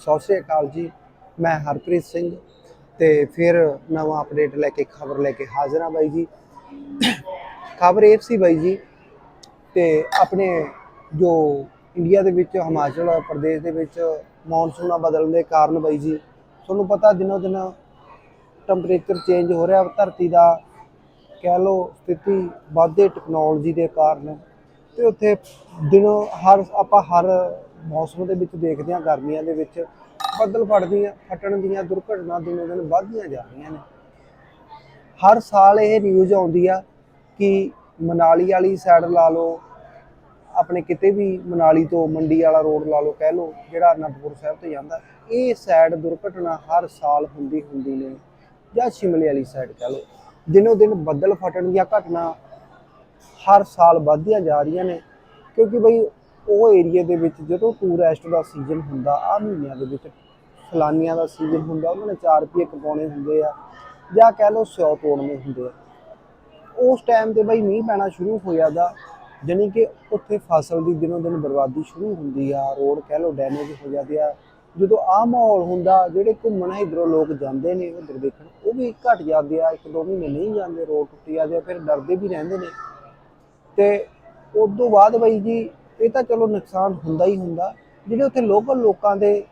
ਸਤਿ ਸ਼੍ਰੀ ਅਕਾਲ ਜੀ। ਮੈਂ ਹਰਪ੍ਰੀਤ ਸਿੰਘ ਤੇ ਫਿਰ ਨਵਾਂ ਅਪਡੇਟ ਲੈ ਕੇ, ਖਬਰ ਲੈ ਕੇ ਹਾਜ਼ਰ ਹਾਂ ਬਾਈ ਜੀ। ਖਬਰ ਇਹ ਸੀ ਬਾਈ ਜੀ ਤੇ ਆਪਣੇ ਜੋ ਇੰਡੀਆ ਦੇ ਵਿੱਚ, ਹਿਮਾਚਲ ਪ੍ਰਦੇਸ਼ ਦੇ ਵਿੱਚ ਮੌਨਸੂਨਾਂ ਬਦਲਣ ਦੇ ਕਾਰਨ ਬਾਈ ਜੀ, ਤੁਹਾਨੂੰ ਪਤਾ ਦਿਨੋ ਦਿਨ ਟੈਂਪਰੇਚਰ ਚੇਂਜ ਹੋ ਰਿਹਾ, ਧਰਤੀ ਦਾ ਕਹਿ ਲਓ ਸਥਿਤੀ ਵਾਧੇ ਟੈਕਨੋਲੋਜੀ ਦੇ ਕਾਰਨ ਤੇ ਉੱਥੇ ਦਿਨੋ ਹਰ, ਆਪਾਂ ਹਰ ਮੌਸਮ ਦੇ ਵਿੱਚ ਦੇਖਦੇ ਹਾਂ, ਗਰਮੀਆਂ ਦੇ ਵਿੱਚ ਬੱਦਲ ਫਟਦੀਆਂ ਫਟਣ ਦੀਆਂ ਦੁਰਘਟਨਾ ਦਿਨੋ ਦਿਨ ਵੱਧਦੀਆਂ ਜਾ ਰਹੀਆਂ ਨੇ। ਹਰ ਸਾਲ ਇਹ ਨਿਊਜ਼ ਆਉਂਦੀ ਆ ਕਿ ਮਨਾਲੀ ਵਾਲੀ ਸਾਈਡ ਲਾ ਲਓ, ਆਪਣੇ ਕਿਤੇ ਵੀ ਮਨਾਲੀ ਤੋਂ ਮੰਡੀ ਵਾਲਾ ਰੋਡ ਲਾ ਲਓ ਕਹਿ ਲਓ, ਜਿਹੜਾ ਅਨੰਦਪੁਰ ਸਾਹਿਬ ਤੋਂ ਜਾਂਦਾ, ਇਹ ਸਾਈਡ ਦੁਰਘਟਨਾ ਹਰ ਸਾਲ ਹੁੰਦੀ ਹੁੰਦੀ ਨੇ, ਜਾਂ ਸ਼ਿਮਲੇ ਵਾਲੀ ਸਾਈਡ ਕਹਿ ਲਓ। ਦਿਨੋ ਦਿਨ ਬੱਦਲ ਫਟਣ ਦੀਆਂ ਘਟਨਾ ਹਰ ਸਾਲ ਵੱਧਦੀਆਂ ਜਾ ਰਹੀਆਂ ਨੇ, ਕਿਉਂਕਿ ਬਈ ਉਹ ਏਰੀਆ ਦੇ ਵਿੱਚ ਜਦੋਂ ਟੂਰਿਸਟ ਦਾ ਸੀਜ਼ਨ ਹੁੰਦਾ ਆ ਮਹੀਨਿਆਂ ਦੇ ਵਿੱਚ ਸੈਲਾਨੀਆਂ ਦਾ ਸੀਜ਼ਨ ਹੁੰਦਾ, ਉਹਨਾਂ ਨੇ 4 ਰੁਪਏ ਕਮਾਉਣੇ ਹੁੰਦੇ ਆ ਜਾਂ ਕਹਿ ਲਓ ਸਿਓ ਤੋੜਨੇ ਹੁੰਦੇ ਆ। ਉਸ ਟਾਈਮ ਤੇ ਬਈ ਮੀਂਹ ਪੈਣਾ ਸ਼ੁਰੂ ਹੋ ਜਾਂਦਾ ਜਾਣੀ ਕਿ ਉੱਥੇ ਫਸਲ ਦੀ ਦਿਨੋਂ ਦਿਨ ਬਰਬਾਦੀ ਸ਼ੁਰੂ ਹੁੰਦੀ ਆ, ਰੋਡ ਕਹਿ ਲਓ ਡੈਮੇਜ ਹੋ ਜਾਂਦੇ ਆ। ਜਦੋਂ ਆ ਮਾਹੌਲ ਹੁੰਦਾ, ਜਿਹੜੇ ਘੁੰਮਣ ਇਧਰੋਂ ਲੋਕ ਜਾਂਦੇ ਨੇ ਉਧਰ ਦੇਖਣ, ਉਹ ਵੀ ਘਟ ਜਾਂਦੇ ਆ, ਇੱਕ ਦੋ ਮਹੀਨੇ ਨਹੀਂ ਜਾਂਦੇ, ਰੋਡ ਟੁੱਟ ਜਾਂਦੇ ਫਿਰ ਡਰਦੇ ਵੀ ਰਹਿੰਦੇ ਨੇ। ਤੇ ਉਸ ਤੋਂ ਬਾਅਦ ਬਈ ਜੀ ਇਹ ਤਾਂ ਚਲੋ ਨੁਕਸਾਨ ਹੁੰਦਾ ਹੀ ਹੁੰਦਾ। ਜਿਹੜੇ ਉੱਥੇ ਲੋਕਲ ਲੋਕਾਂ ਦੇ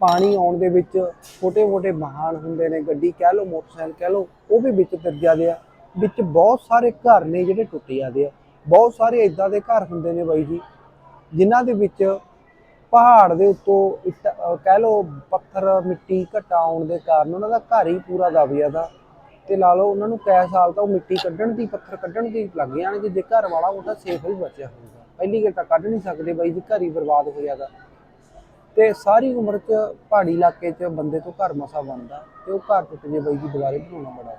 ਪਾਣੀ ਆਉਣ ਦੇ ਵਿੱਚ ਛੋਟੇ-ਮੋਟੇ ਵਾਹਨ ਹੁੰਦੇ ਨੇ, ਗੱਡੀ ਕਹਿ ਲਓ, ਮੋਟਰਸਾਈਕਲ ਕਹਿ ਲਓ, ਉਹ ਵੀ ਵਿੱਚ ਤਰ ਜਾਂਦੇ ਆ। ਵਿੱਚ ਬਹੁਤ ਸਾਰੇ ਘਰ ਨੇ ਜਿਹੜੇ ਟੁੱਟ ਜਾਂਦੇ ਆ। ਬਹੁਤ ਸਾਰੇ ਇਦਾਂ ਦੇ ਘਰ ਹੁੰਦੇ ਨੇ ਬਾਈ ਜੀ, ਜਿਨ੍ਹਾਂ ਦੇ ਵਿੱਚ ਪਹਾੜ ਦੇ ਉੱਤੋਂ ਇੱਟ ਕਹਿ ਲਓ, ਪੱਥਰ, ਮਿੱਟੀ ਘਟਾ ਆਉਣ ਦੇ ਕਾਰਨ ਉਹਨਾਂ ਦਾ ਘਰ ਹੀ ਪੂਰਾ ਦਬ ਜਾਂਦਾ। ਤੇ ਲਾ ਲਓ, ਉਹਨਾਂ ਨੂੰ ਕੈ ਸਾਲ ਤਾਂ ਉਹ ਮਿੱਟੀ ਕੱਢਣ ਦੀ, ਪੱਥਰ ਕੱਢਣ ਦੀ ਲੱਗ ਜਾਣਗੇ, ਜੇ ਘਰ ਵਾਲਾ ਉਹਦਾ ਸੇਫ ਹੀ ਬਚਿਆ ਹੋਊਗਾ। ਪਹਿਲੀ ਗੱਲ ਤਾਂ ਕੱਢ ਨਹੀਂ ਸਕਦੇ ਬਾਈ ਜੀ, ਘਰ ਹੀ ਬਰਬਾਦ ਹੋ ਜਾਂਦਾ ਤੇ ਸਾਰੀ ਉਮਰ 'ਚ ਪਹਾੜੀ ਇਲਾਕੇ 'ਚ ਬੰਦੇ ਤੋਂ ਘਰ ਮਸਾ ਬਣਦਾ, ਤੇ ਉਹ ਘਰ ਟੁੱਟ ਜੇ ਬਾਈ ਜੀ, ਦੁਬਾਰੇ ਬਣਾਉਣਾ ਬੜਾ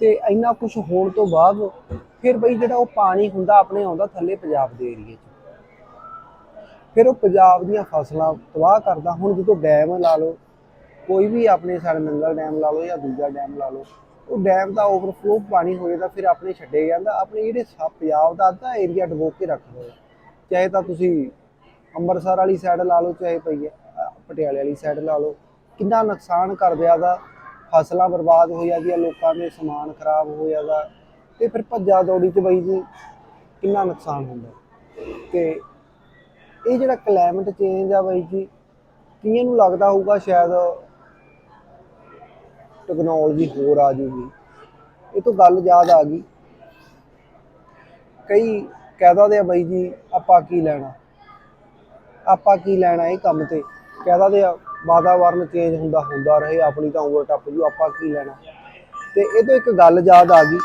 ਤੇ ਇੰਨਾ ਕੁਝ ਹੋਣ ਤੋਂ ਬਾਅਦ ਫਿਰ ਬਈ ਜਿਹੜਾ ਉਹ ਪਾਣੀ ਹੁੰਦਾ, ਆਪਣੇ ਆਉਂਦਾ ਥੱਲੇ ਪੰਜਾਬ ਦੇ ਏਰੀਏ 'ਚ। ਫਿਰ ਉਹ ਪੰਜਾਬ ਦੀਆਂ ਫਸਲਾਂ ਤਬਾਹ ਕਰਦਾ। ਹੁਣ ਜਦੋਂ ਡੈਮ ਲਾ ਲਓ, ਕੋਈ ਵੀ ਆਪਣੇ ਸਾਡੇ ਨੰਗਲ ਡੈਮ ਲਾ ਲਓ ਜਾਂ ਦੂਜਾ ਡੈਮ ਲਾ ਲਓ ਉਹ ਡੈਮ ਦਾ ਓਵਰਫਲੋ ਪਾਣੀ ਹੋ ਤਾਂ ਫਿਰ ਆਪਣੇ ਛੱਡੇ ਜਾਂਦਾ। ਆਪਣੇ ਜਿਹੜੇ ਸਾ- ਪੰਜਾਬ ਦਾ ਅੱਧਾ ਏਰੀਆ ਡਬੋ ਕੇ ਰੱਖਦਾ ਹੈ ਚਾਹੇ ਤਾਂ ਤੁਸੀਂ ਅੰਮ੍ਰਿਤਸਰ ਵਾਲੀ ਸਾਈਡ ਲਾ ਲਓ, ਚਾਹੇ ਪਈ ਪਟਿਆਲੇ ਵਾਲੀ ਸਾਈਡ ਲਾ ਲਓ। ਕਿੰਨਾ ਨੁਕਸਾਨ ਕਰ ਦਿਆ ਦਾ ਫਸਲਾਂ ਬਰਬਾਦ ਹੋ ਜਾਂਦੀਆਂ, ਲੋਕਾਂ ਦੇ ਸਮਾਨ ਖਰਾਬ ਹੋ ਜਾਂਦਾ। ਤੇ ਫਿਰ ਭੱਜਾ ਦੌੜੀ ਚ ਬਈ ਜੀ, ਕਿੰਨਾ ਨੁਕਸਾਨ ਹੁੰਦਾ। ਤੇ ਇਹ ਜਿਹੜਾ ਕਲਾਈਮੇਟ ਚੇਂਜ ਆ ਬਈ ਜੀ ਕਈਆਂ ਨੂੰ ਲੱਗਦਾ ਹੋਊਗਾ ਸ਼ਾਇਦ ਟੈਕਨੋਲੋਜੀ ਹੋਰ ਆ ਜੂਗੀ। ਇਹ ਤੋਂ ਗੱਲ ਯਾਦ ਆ ਗਈ। ਕਈ ਕਹਿ ਦੇ ਆ ਬਈ ਜੀ, ਆਪਾਂ ਕੀ ਲੈਣਾ? ਆਪਾਂ ਕੀ ਲੈਣਾ ਇਹ ਕੰਮ ਤੇ? ਕਹਿ ਦੇ ਆ ਵਾਤਾਵਰਨ ਚੇਂਜ ਹੁੰਦਾ ਹੁੰਦਾ ਰਹੇ, ਆਪਣੀ ਤਾਂ ਉਮਰ ਟੱਪ ਜੂ, ਆਪਾਂ ਕੀ ਲੈਣਾ? ਤੇ ਇਹ ਤੋਂ ਇੱਕ ਗੱਲ ਯਾਦ ਆ ਗਈ।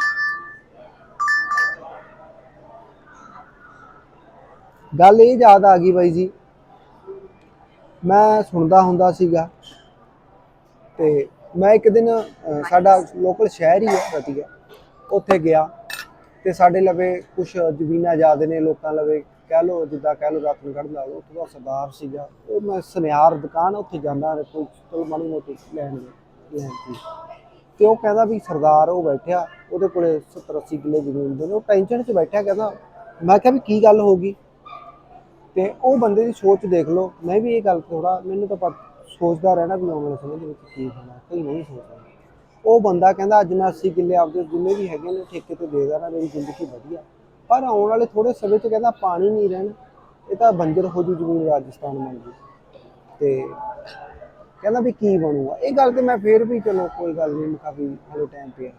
ਗੱਲ ਇਹ ਯਾਦ ਆ ਗਈ ਬਾਈ ਜੀ, ਮੈਂ ਸੁਣਦਾ ਹੁੰਦਾ ਸੀਗਾ ਤੇ ਮੈਂ ਇੱਕ ਦਿਨ ਅਹ, ਸਾਡਾ ਲੋਕਲ ਸ਼ਹਿਰ ਹੀ ਹੈ ਰਤੀਆ। ਉੱਥੇ ਗਿਆ ਤੇ ਸਾਡੇ ਲਵੇ ਕੁਝ ਜ਼ਮੀਨਾਂ ਜ਼ਿਆਦੇ ਨੇ ਲੋਕਾਂ ਲਵੇ ਕਹਿ ਲੋ ਜਿੱਦਾਂ ਕਹਿ ਲੋ ਰਤਨਗੜ੍ਹ ਲਾ ਲਓ ਉੱਥੋਂ ਦਾ ਸਰਦਾਰ ਸੀਗਾ। ਉਹ ਮੈਂ ਸੁਨਿਆਰ ਦੁਕਾਨ ਆ, ਉੱਥੇ ਜਾਂਦਾ ਕੋਈ ਚਲ ਮਾੜੀ ਮੋਟੀ ਲੈਣ ਲੈਣ ਦੀ। ਤੇ ਉਹ ਕਹਿੰਦਾ ਵੀ ਸਰਦਾਰ ਉਹ ਬੈਠਿਆ ਉਹਦੇ ਕੋਲੇ 70 80 ਕਿੱਲੇ ਜ਼ਮੀਨ ਦੇ ਨੇ ਉਹ ਟੈਨਸ਼ਨ 'ਚ ਬੈਠਿਆ ਕਹਿੰਦਾ ਮੈਂ ਕਿਹਾ ਵੀ ਕੀ ਗੱਲ ਹੋ ਗਈ? ਤੇ ਉਹ ਬੰਦੇ ਦੀ ਸੋਚ ਦੇਖ ਲਓ ਮੈਂ ਵੀ ਇਹ ਗੱਲ ਥੋੜਾ ਮੈਨੂੰ ਤਾਂ ਪਤ- ਸੋਚਦਾ ਰਹਿਣਾ ਵੀ ਆਉਣ ਵਾਲੇ ਸਮੇਂ ਦੇ ਵਿੱਚ ਕੀ ਹੋਣਾ ਕੋਈ ਨਹੀਂ ਸੋਚਦਾ। ਉਹ ਬੰਦਾ ਕਹਿੰਦਾ, ਅੱਜ ਮੈਂ 80 ਕਿੱਲੇ ਆਪਦੇ ਜਿੰਨੇ ਵੀ ਹੈਗੇ ਨੇ ਠੇਕੇ ਤੇ ਦੇ ਦੇਣਾ, ਮੇਰੀ ਜ਼ਿੰਦਗੀ ਵਧੀਆ। ਪਰ ਆਉਣ ਵਾਲੇ ਥੋੜੇ ਸਮੇਂ 'ਚ ਕਹਿੰਦਾ ਪਾਣੀ ਨਹੀਂ ਰਹਿਣਾ, ਇਹ ਤਾਂ ਬੰਜਰ ਹੋ ਜੂ ਜ਼ਮੀਨ ਰਾਜਸਥਾਨ ਬਣ ਜੂ ਤੇ ਕਹਿੰਦਾ ਵੀ ਕੀ ਬਣੂਗਾ? ਇਹ ਗੱਲ ਤੇ ਮੈਂ ਫੇਰ ਵੀ ਚਲੋ ਕੋਈ ਗੱਲ ਨਹੀਂ, ਮੈਂ ਕਾਫੀ ਹਲੇ ਟਾਈਮ ਪਿਆ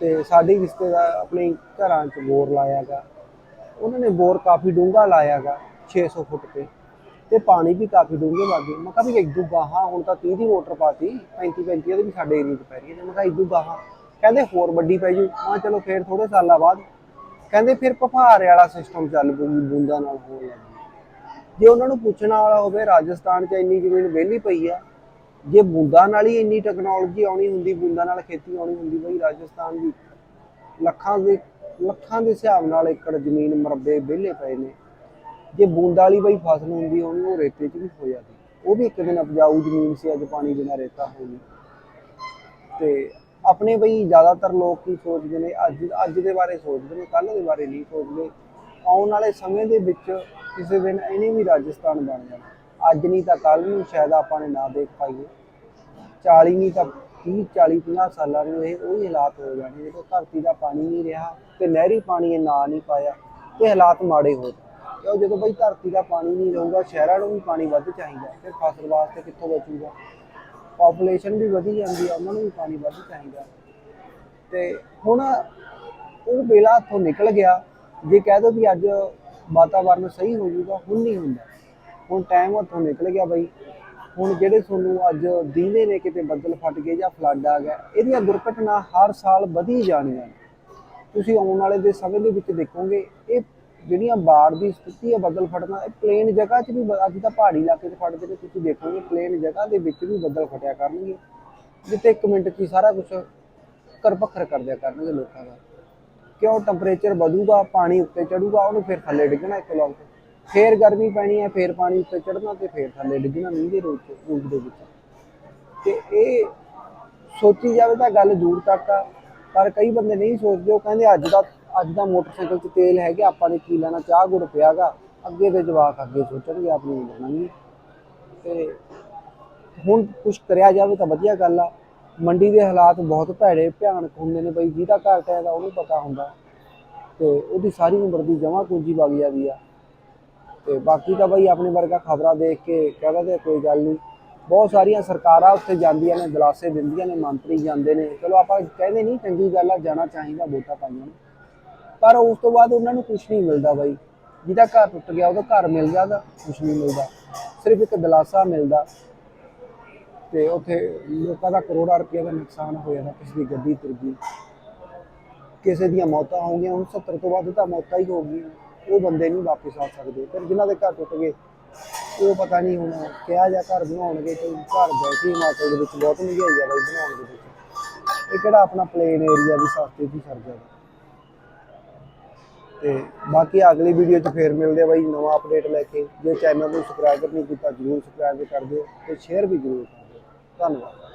ਤੇ ਸਾਡੇ ਰਿਸ਼ਤੇਦਾਰ ਆਪਣੇ ਘਰਾਂ 'ਚ ਬੋਰ ਲਾਇਆਗਾ। ਉਹਨਾਂ ਨੇ ਬੋਰ ਕਾਫੀ ਡੂੰਘਾ ਲਾਇਆਗਾ 600 ਫੁੱਟ ਤੇ। ਤੇ ਪਾਣੀ ਵੀ ਕਾਫੀ ਡੂੰਘੇ ਲੱਗੇ ਮੈਂ ਕਿਹਾ ਵੀ ਇਦੋਂ ਗਾਹਾਂ, ਹੁਣ ਤਾਂ 30 ਦੀ ਮੋਟਰ ਪਾਤੀ 35 35 ਦੇ ਵੀ ਸਾਡੇ ਏਰੀਏ 'ਚ ਪੈ ਰਹੀ ਹੈ ਮੈਂ ਕਿਹਾ ਇਦੋਂ ਗਾਹਾਂ। ਕਹਿੰਦੇ ਹੋਰ ਵੱਡੀ ਪੈ ਜੂ। ਮੈਂ ਕਿਹਾ ਚਲੋ ਫੇਰ ਥੋੜੇ ਸਾਲਾਂ ਬਾਅਦ। ਕਹਿੰਦੇ ਫਿਰ ਪਫਾਰੇ ਵਾਲਾ ਸਿਸਟਮ ਚੱਲ ਪਊਗੀ ਬੂੰਦਾਂ ਨਾਲ ਹੋਣ ਲੱਗੀ ਜੇ ਉਹਨਾਂ ਨੂੰ ਪੁੱਛਣ ਵਾਲਾ ਹੋਵੇ, ਰਾਜਸਥਾਨ 'ਚ ਇੰਨੀ ਜ਼ਮੀਨ ਵਿਹਲੀ ਪਈ ਆ। ਜੇ ਬੂੰਦਾਂ ਨਾਲ ਹੀ ਇੰਨੀ ਟੈਕਨੋਲੋਜੀ ਆਉਣੀ ਹੁੰਦੀ, ਬੂੰਦਾਂ ਨਾਲ ਖੇਤੀ ਆਉਣੀ ਹੁੰਦੀ ਬਈ ਰਾਜਸਥਾਨ ਦੀ, ਲੱਖਾਂ ਦੇ ਲੱਖਾਂ ਦੇ ਹਿਸਾਬ ਨਾਲ ਏਕੜ ਜ਼ਮੀਨ ਮਰਬੇ ਵਿਹਲੇ ਪਏ ਨੇ। ਜੇ ਬੂੰਦਾਂ ਵਾਲੀ ਬਈ ਫਸਲ ਹੁੰਦੀ ਹੋਣੀ ਉਹ ਰੇਤੇ 'ਚ ਵੀ ਹੋ ਜਾਂਦੀ। ਉਹ ਵੀ ਇੱਕ ਦਿਨ ਉਪਜਾਊ ਜ਼ਮੀਨ ਸੀ, ਅੱਜ ਪਾਣੀ ਬਿਨਾਂ ਰੇਤਾ ਹੋ ਗਈ ਤੇ ਆਪਣੇ ਬਈ ਜ਼ਿਆਦਾਤਰ ਲੋਕ ਕੀ ਸੋਚਦੇ ਨੇ, ਅੱਜ ਅੱਜ ਦੇ ਬਾਰੇ ਸੋਚਦੇ ਨੇ, ਕੱਲ੍ਹ ਦੇ ਬਾਰੇ ਨਹੀਂ ਸੋਚਦੇ। ਆਉਣ ਵਾਲੇ ਸਮੇਂ ਦੇ ਵਿੱਚ ਕਿਸੇ ਦਿਨ ਇਹਨੇ ਵੀ ਰਾਜਸਥਾਨ ਬਣ ਜਾਣਾ। ਅੱਜ ਨਹੀਂ ਤਾਂ ਕੱਲ ਨੂੰ ਸ਼ਾਇਦ ਆਪਾਂ ਨੇ ਨਾ ਦੇਖ ਪਾਈਏ। 40 ਨਹੀਂ ਤਾਂ 30 40 50 ਸਾਲਾਂ ਨੂੰ ਇਹ ਉਹੀ ਹਾਲਾਤ ਹੋ ਜਾਣੇ, ਜਦੋਂ ਧਰਤੀ ਦਾ ਪਾਣੀ ਨਹੀਂ ਰਿਹਾ ਤੇ ਨਹਿਰੀ ਪਾਣੀ ਇਹ ਨਾ ਨਹੀਂ ਪਾਇਆ, ਤੇ ਹਾਲਾਤ ਮਾੜੇ ਹੋ ਜਾਣ। ਕਿਉਂ ਜਦੋਂ ਬਈ ਧਰਤੀ ਦਾ ਪਾਣੀ ਨਹੀਂ ਰਹੂਗਾ, ਸ਼ਹਿਰਾਂ ਨੂੰ ਵੀ ਪਾਣੀ ਵੱਧ ਚਾਹੀਦਾ ਫਿਰ ਫਸਲ ਵਾਸਤੇ ਕਿੱਥੋਂ ਬਚੂਗਾ? ਪਾਪੂਲੇਸ਼ਨ ਵੀ ਵਧੀ ਜਾਂਦੀ ਆ, ਉਹਨਾਂ ਨੂੰ ਵੀ ਪਾਣੀ ਵੱਧ ਚਾਹੀਦਾ ਤੇ ਹੁਣ ਉਹ ਵੇਲਾ ਹੱਥੋਂ ਨਿਕਲ ਗਿਆ, ਜੇ ਕਹਿ ਦੋ ਵੀ ਅੱਜ ਵਾਤਾਵਰਨ ਸਹੀ ਹੋ ਜਾਊਗਾ, ਹੁਣ ਨਹੀਂ ਹੁੰਦਾ। ਹੁਣ ਟਾਈਮ ਹੱਥੋਂ ਨਿਕਲ ਗਿਆ ਬਈ। ਹੁਣ ਜਿਹੜੇ ਤੁਹਾਨੂੰ ਅੱਜ ਦੀਨੇ ਨੇ ਕਿਤੇ ਬੱਦਲ ਫਟ ਗਏ ਜਾਂ ਫਲੱਡ ਆ ਗਿਆ, ਇਹਦੀਆਂ ਦੁਰਘਟਨਾ ਹਰ ਸਾਲ ਵਧੀ ਜਾਣੀਆਂ ਨੇ। ਤੁਸੀਂ ਆਉਣ ਵਾਲੇ ਦੇ ਸਮੇਂ ਦੇ ਵਿੱਚ ਦੇਖੋਗੇ, ਇਹ ਜਿਹੜੀਆਂ ਬਾੜ ਦੀ ਸਥਿਤੀ ਹੈ ਬੱਦਲ ਫਟਣਾ, ਇਹ ਪਲੇਨ ਜਗ੍ਹਾ 'ਚ ਵੀ ਅੱਜ ਤਾਂ ਪਹਾੜੀ ਇਲਾਕੇ 'ਚ ਫਟਦੇ ਨੇ, ਤੁਸੀਂ ਦੇਖੋਗੇ ਪਲੇਨ ਜਗ੍ਹਾ ਦੇ ਵਿੱਚ ਵੀ ਬੱਦਲ ਫਟਿਆ ਕਰਨਗੇ। ਜਿੱਥੇ ਇੱਕ ਮਿੰਟ 'ਚ ਸਾਰਾ ਕੁਝ ਕਰਪੱਖਰ ਕਰ ਦਿਆ ਕਰਨਗੇ ਲੋਕਾਂ ਦਾ। ਕਿਉਂ? ਟੈਂਪਰੇਚਰ ਵਧੂਗਾ, ਪਾਣੀ ਉੱਤੇ ਚੜੂਗਾ, ਉਹਨੂੰ ਫਿਰ ਥੱਲੇ ਡਿੱਗਣਾ ਇੱਕ ਲੌਕ ਫੇਰ ਗਰਮੀ ਪੈਣੀ ਹੈ, ਫੇਰ ਪਾਣੀ ਉੱਤੇ ਚੜਨਾ ਤੇ ਫੇਰ ਥੱਲੇ ਡਿੱਗਣਾ ਮੀਂਹ ਦੇ ਰੂਪ 'ਚ ਰੂਪ ਦੇ ਵਿੱਚ। ਤੇ ਇਹ ਸੋਚੀ ਜਾਵੇ ਤਾਂ ਗੱਲ ਦੂਰ ਤੱਕ ਆ, ਪਰ ਕਈ ਬੰਦੇ ਨਹੀਂ ਸੋਚਦੇ, ਉਹ ਕਹਿੰਦੇ ਅੱਜ ਦਾ ਅੱਜ ਦਾ ਮੋਟਰਸਾਈਕਲ 'ਚ ਤੇਲ ਹੈਗਾ, ਆਪਾਂ ਨੇ ਕੀ ਲੈਣਾ? ਚਾਹ ਗੁੜ ਪਿਆਗਾ। ਅੱਗੇ ਦੇ ਜਵਾਕ ਅੱਗੇ ਸੋਚਣਗੇ ਆਪਣੀ ਨਹੀਂ ਤੇ ਹੁਣ ਕੁਝ ਕਰਿਆ ਜਾਵੇ ਤਾਂ ਵਧੀਆ ਗੱਲ ਆ। ਮੰਡੀ ਦੇ ਹਾਲਾਤ ਬਹੁਤ ਭੈੜੇ, ਭਿਆਨਕ ਹੁੰਦੇ ਨੇ ਬਈ, ਜਿਹਦਾ ਘਰ ਟਾਇਆ ਦਾ ਉਹਨੂੰ ਪਤਾ ਹੁੰਦਾ। ਤੇ ਉਹਦੀ ਸਾਰੀ ਉਮਰ ਦੀ ਜਮਾ ਪੂੰਜੀ ਵਗ ਜਾਂਦੀ ਆ। ਤੇ ਬਾਕੀ ਤਾਂ ਬਈ ਆਪਣੇ ਵਰਗਾ ਖਬਰਾਂ ਦੇਖ ਕੇ ਕਹਿੰਦਾ ਤੇ ਕੋਈ ਗੱਲ ਨਹੀਂ ਬਹੁਤ ਸਾਰੀਆਂ ਸਰਕਾਰਾਂ ਉੱਥੇ ਜਾਂਦੀਆਂ ਨੇ, ਦਿਲਾਸੇ ਦਿੰਦੀਆਂ ਨੇ, ਮੰਤਰੀ ਜਾਂਦੇ ਨੇ। ਚਲੋ ਆਪਾਂ ਕਹਿੰਦੇ ਨਹੀਂ ਚੰਗੀ ਗੱਲ ਆ, ਜਾਣਾ ਚਾਹੀਦਾ ਵੋਟਾਂ ਪਾਈਆਂ ਨੂੰ। ਪਰ ਉਸ ਤੋਂ ਬਾਅਦ ਉਹਨਾਂ ਨੂੰ ਕੁਝ ਨਹੀਂ ਮਿਲਦਾ ਬਾਈ। ਜਿਹਦਾ ਘਰ ਟੁੱਟ ਗਿਆ, ਉਹਦਾ ਘਰ ਮਿਲ ਜਾਂਦਾ ਕੁਝ ਨਹੀਂ ਮਿਲਦਾ। ਸਿਰਫ ਇੱਕ ਦਿਲਾਸਾ ਮਿਲਦਾ। ਤੇ ਉੱਥੇ ਲੋਕਾਂ ਦਾ ਕਰੋੜਾਂ ਰੁਪਏ ਦਾ ਨੁਕਸਾਨ ਹੋਇਆ ਜਾਂਦਾ ਕਿਸੇ ਦੀ ਗੱਡੀ ਤੁਰ ਗਈ। ਕਿਸੇ ਦੀਆਂ ਮੌਤਾਂ ਹੋ ਗਈਆਂ, ਹੁਣ 70 ਤੋਂ ਵੱਧ ਤਾਂ ਮੌਤਾਂ ਹੀ ਹੋ ਗਈਆਂ। ਉਹ ਬੰਦੇ ਨਹੀਂ ਵਾਪਸ ਆ ਸਕਦੇ। ਫਿਰ ਜਿਨ੍ਹਾਂ ਦੇ ਘਰ ਟੁੱਟ ਗਏ, ਉਹ ਪਤਾ ਨਹੀਂ ਹੁਣ ਕਿਹਾ ਜਾਂ ਘਰ ਬਣਾਉਣਗੇ ਤੇ ਘਰ ਹੀ ਹਿਮਾਚਲ ਦੇ ਵਿੱਚ ਬਹੁਤ ਮਹਿੰਗਾਈ ਆ ਬਾਈ ਬਣਾਉਣ ਦੇ ਵਿੱਚ। ਇਹ ਕਿਹੜਾ ਆਪਣਾ ਪਲੇਨ ਏਰੀਆ ਵੀ ਸਸਤੇ 'ਚ ਹੀ ਤੇ ਬਾਕੀ ਅਗਲੀ ਵੀਡੀਓ 'ਚ ਫੇਰ ਮਿਲਦੇ ਆ ਬਾਈ ਨਵਾਂ ਅਪਡੇਟ ਲੈ ਕੇ। ਜੇ ਚੈਨਲ ਨੂੰ ਸਬਸਕ੍ਰਾਈਬ ਨਹੀਂ ਕੀਤਾ, ਜਰੂਰ ਸਬਸਕ੍ਰਾਈਬ ਕਰ ਦਿਓ ਤੇ ਸ਼ੇਅਰ ਵੀ ਜਰੂਰ ਕਰ ਦਿਓ। ਧੰਨਵਾਦ।